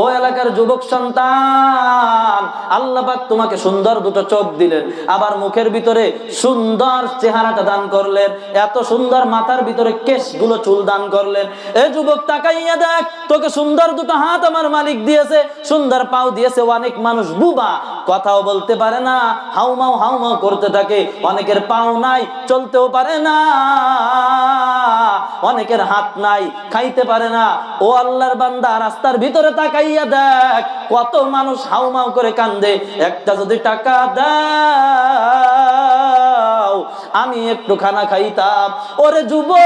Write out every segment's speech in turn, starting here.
ও এলাকার যুবক সন্তান আল্লাপাক তোমাকে সুন্দর দুটো চোখ দিলেন। আবার মুখের ভিতরে সুন্দর চেহারাটা দান করলেন। এত সুন্দর মাথার ভিতরে কেশগুলো চুল দান করলেন। এ যুবক, তাকাইয়া দেখ, তোকে সুন্দর দুটো হাত আমার মালিক দিয়েছে। সুন্দর পাও দিয়েছে অনেক মানুষ। বুবা, কথাও বলতে পারে না, হাউমাউ হাউমাউ করতে থাকে। অনেকের পাও নাই, চলতেও পারে না। অনেকের হাত নাই, খাইতে পারে না। ও আল্লাহর বান্দা, রাস্তার ভিতরে তাকাইয়া দেখ, কত মানুষ হাউমাউ করে কান্দে। একটা যদি টাকা দাও, আমি একটু খানা খাইতাম। ওরে যুবক,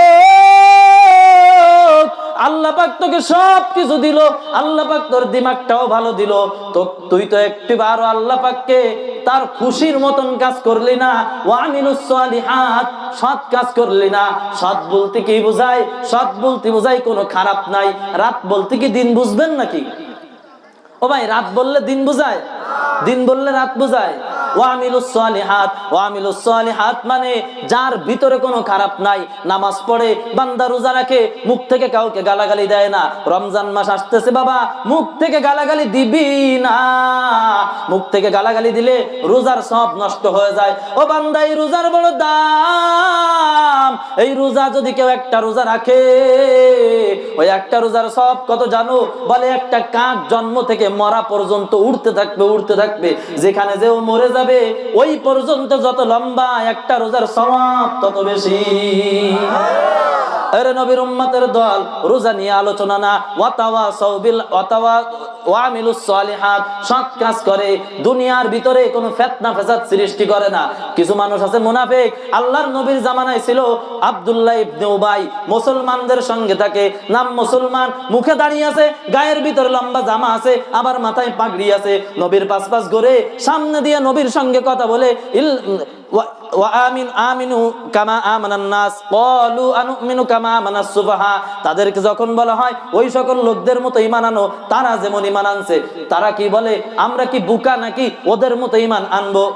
আল্লাহ পাক তোকে সব কিছু দিল। আল্লাহ পাক তোর দিমাগটাও ভালো দিল। তো তুই তো একটি বারো আল্লাহ পাককে তার খুশির মতন কাজ করলি না। ওয়ামিলুস সালিহাত, সৎ কাজ করলি না। সৎ বলতে কি বোঝায়? সৎ বলতে বোঝায় কোনো খারাপ নাই। রাত বলতে কি দিন বুঝবেন নাকি? ও ভাই রাত বললে দিন বোঝায়। দিন বললে রাত বোঝায়। মানে যার ভিতরে কোনো খারাপ নাই, নামাজ পড়ে, বান্দা রোজা রাখে, মুখ থেকে কাউকে গালাগালি দেয় না। রমজান মাস আসতেছে বাবা, মুখ থেকে গালাগালি দিবি না। মুখ থেকে গালাগালি দিলে রোজার সব নষ্ট হয়ে যায়। ও বান্দা, এই রোজার বড় দাম। এই রোজা যদি কেউ একটা রোজা রাখে, ওই একটা রোজার সব কত জানো? বলে একটা কাক জন্ম থেকে মরা পর্যন্ত উড়তে থাকবে উড়তে থাকবে। যেখানে যেও মরে যাবে ওই পর্যন্ত যত লম্বা একটা রোজার সমাপ তত বেশি। আরে নবীর উম্মতের দল, রোজা নিয়ে আলোচনা না। ওয়াতাওয়া সাউবিল ওয়াতাওয়া নবীর ছিল আব্দুল্লাহ মুসলমানদের সঙ্গে থাকে, নাম মুসলমান, মুখে দাঁড়িয়ে আছে, গায়ের ভিতরে লম্বা জামা আছে, আবার মাথায় পাগড়ি আছে। নবীর পাশ পাশ ঘুরে সামনে দিয়ে নবীর সঙ্গে কথা বলে তাদেরকে যখন বলা হয়, ওই সকল লোকদের মতো ঈমান আনো, তারা যেমন ঈমান আনছে, তারা কি বলে, আমরা কি বুকা নাকি ওদের মতো ঈমান আনব?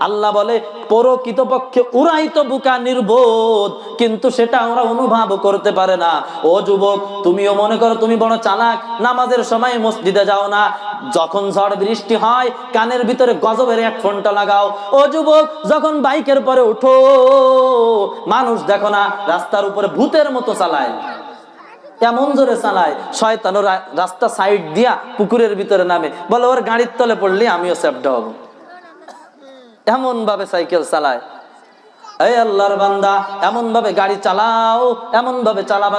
আল্লাহ বলে, পরকৃতপক্ষে ওরাই তো বুকা, নির্বোধ। কিন্তু সেটা আমরা অনুভব করতে পারে না। ও যুবক, তুমিও মনে করো তুমি বড় চালাক। নামাজের সময় মসজিদে যাও না। যখন ঝড় বৃষ্টি হয়, কানের ভিতরে গজবের এক ফোনটা লাগাও। ও যুবক, যখন বাইকের পরে উঠো, মানুষ দেখো না, রাস্তার উপরে ভূতের মতো চালায়। এমন জোরে চালায় শয়তানো রাস্তা সাইড দিয়া পুকুরের ভিতরে নামে। বলে, ওর গাড়ির তলে পড়লে আমিও সেফটা হব। এমন ভাবে সাইকেল চালায়। এই আল্লাহর বান্দা এমন ভাবে গাড়ি চালাও এমন ভাবে চালাবা